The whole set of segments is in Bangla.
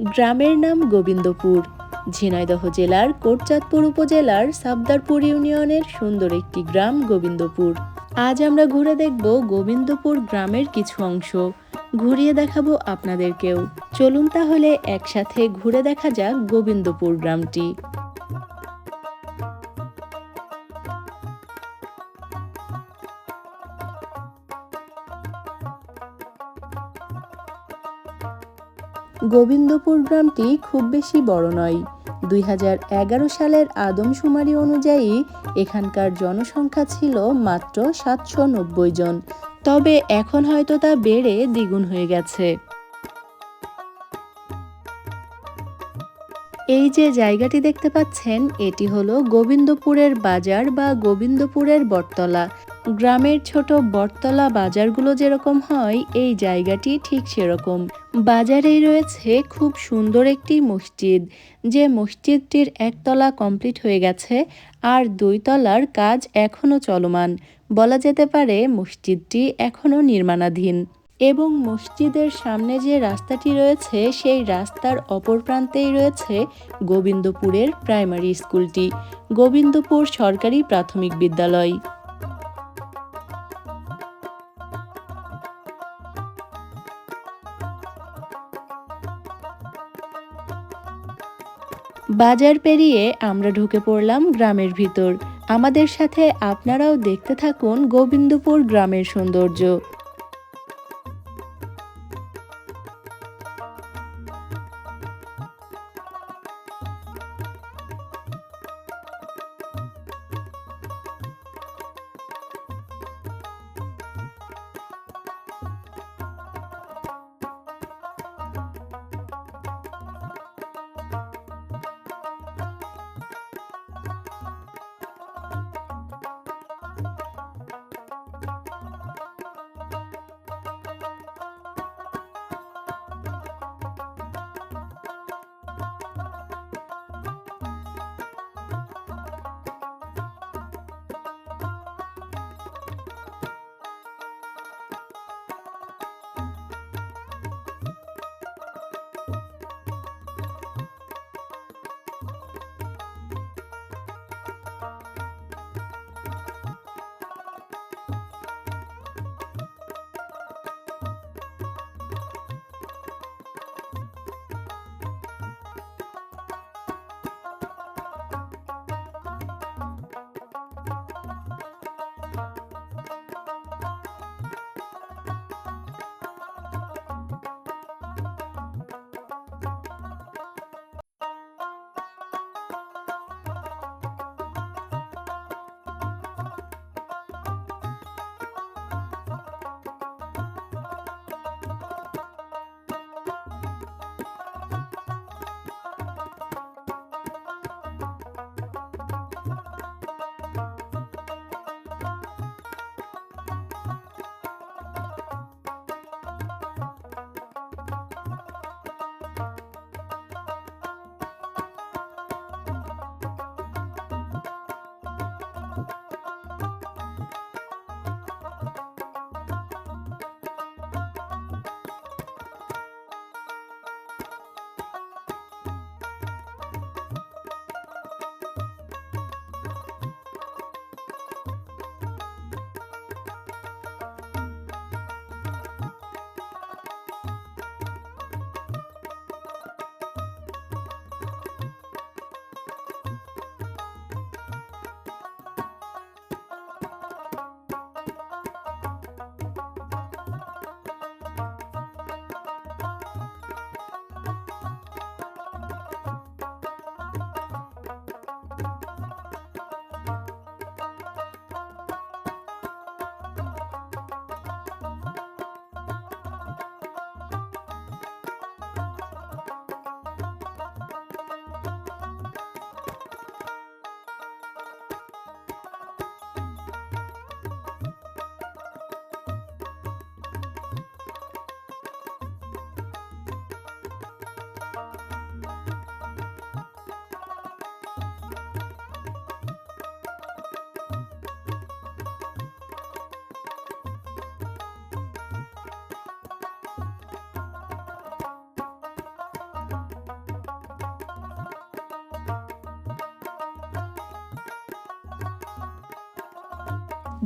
গ্রামের নাম গোবিন্দপুর, ঝিনাইদহ জেলার কোটচাঁদপুর উপজেলার সাবদারপুর ইউনিয়নের সুন্দর একটি গ্রাম গোবিন্দপুর। আজ আমরা ঘুরে দেখব গোবিন্দপুর গ্রামের কিছু অংশ। ঘুরিয়ে দেখাবো আপনাদেরকেও। চলুন তাহলে একসাথে ঘুরে দেখা যাক গোবিন্দপুর গ্রামটি। গোবিন্দপুর গ্রামটি খুব বেশি বড় নয়। দুই সালের আদমশুমারি অনুযায়ী এখানকার জনসংখ্যা ছিল মাত্র সাতশো নব্বই জন। তবে এখন হয়তো তা বেড়ে দ্বিগুণ হয়ে গেছে। এই যে জায়গাটি দেখতে পাচ্ছেন, এটি হলো গোবিন্দপুরের বাজার বা গোবিন্দপুরের বটতলা। গ্রামের ছোট বটতলা বাজারগুলো যেরকম হয়, এই জায়গাটি ঠিক সেরকম। বাজারেই রয়েছে খুব সুন্দর একটি মসজিদ। যে মসজিদটির একতলা কমপ্লিট হয়ে গেছে আর দুই তলার কাজ এখনও চলমান। বলা যেতে পারে মসজিদটি এখনও নির্মাণাধীন। এবং মসজিদের সামনে যে রাস্তাটি রয়েছে, সেই রাস্তার অপর প্রান্তেই রয়েছে গোবিন্দপুরের প্রাইমারি স্কুলটি। গোবিন্দপুর সরকারি প্রাথমিক বিদ্যালয়। বাজার পেরিয়ে আমরা ঢুকে পড়লাম গ্রামের ভিতর। আমাদের সাথে আপনারাও দেখতে থাকুন গোবিন্দপুর গ্রামের সৌন্দর্য।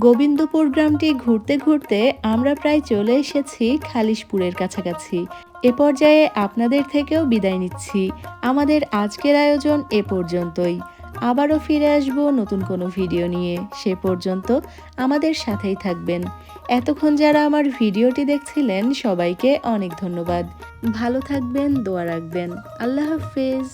গোবিন্দপুর গ্রামটি ঘুরতে ঘুরতে আমরা প্রায় চলে এসেছি খালিশপুরের কাছাকাছি। এ পর্যায়ে আপনাদের থেকেও বিদায় নিচ্ছি। আমাদের আজকের আয়োজন এ পর্যন্তই। আবারও ফিরে আসব নতুন কোনো ভিডিও নিয়ে। সে পর্যন্ত আমাদের সাথেই থাকবেন। এতক্ষণ যারা আমার ভিডিওটি দেখছিলেন, সবাইকে অনেক ধন্যবাদ। ভালো থাকবেন, দোয়া রাখবেন। আল্লাহ হাফেজ।